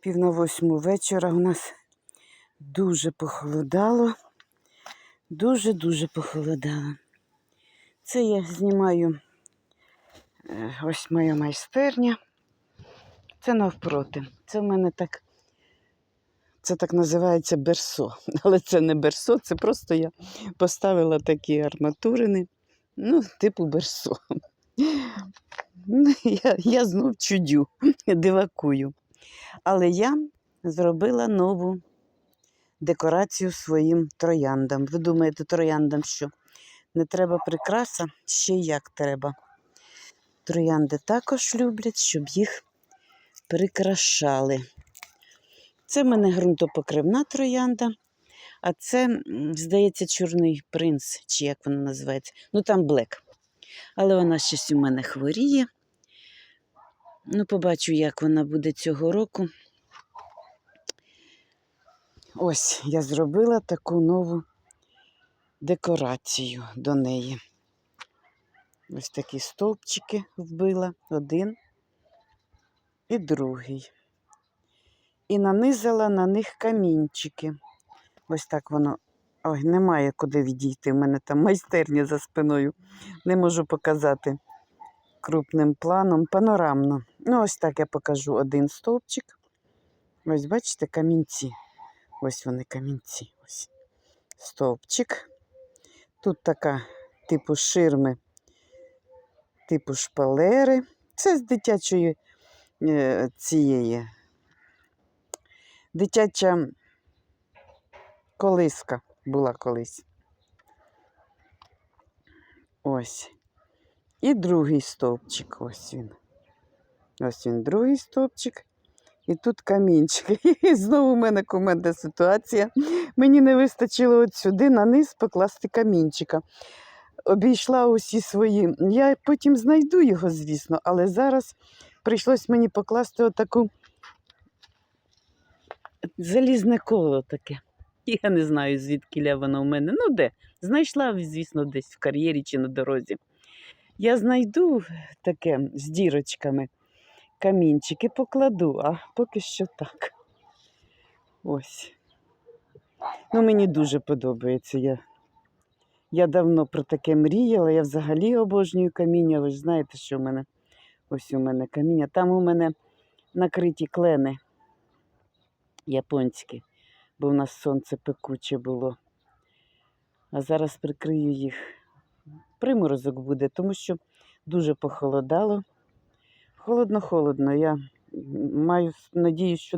Пів на восьму вечора у нас дуже похолодало. Дуже-дуже похолодало. Це я знімаю е, ось моя майстерня. Це навпроти. Це в мене так. Це так називається берсо. Але це не берсо, це просто я поставила такі арматурини. Ну, типу берсо. Ну, Я, я знов чудю, дивакую. Але я зробила нову декорацію своїм трояндам. Ви думаєте, трояндам що? Не треба прикраса? Ще як треба. Троянди також люблять, щоб їх прикрашали. Це в мене ґрунтопокривна троянда, а це, здається, чорний принц, чи як вона називається. Ну там блек. Але вона щось у мене хворіє. Ну, побачу, як вона буде цього року. Ось я зробила таку нову декорацію до неї. Ось такі стовпчики вбила, один і другий. І нанизала на них камінчики. Ось так воно. Ой, немає куди відійти. У мене там майстерня за спиною. Не можу показати крупним планом, панорамно. Ну, ось так я покажу один стовпчик. Ось, бачите, камінці. Ось вони камінці. Ось. Стовпчик. Тут така типу ширми, типу шпалери. Це з дитячої е, цієї. Дитяча колиска була колись. Ось. І другий стовпчик. Ось він. Ось він, другий стовпчик. І тут камінчик. І знову в мене кумедна ситуація. Мені не вистачило от сюди на низ покласти камінчика. Обійшла усі свої. Я потім знайду його, звісно, але зараз прийшлось мені покласти отаку залізне коло таке. Я не знаю, звідки воно в мене. Ну де? Знайшла, звісно, десь в кар'єрі чи на дорозі. Я знайду таке з дірочками камінчики покладу, а поки що так. Ось. Ну, мені дуже подобається. Я, я давно про таке мріяла. Я взагалі обожнюю каміння. Ви ж знаєте, що в мене ось у мене каміння. Там у мене накриті клени японські, бо в нас сонце пекуче було. А зараз прикрию їх. Приморозок буде, тому що дуже похолодало. Холодно-холодно. Я маю надію, що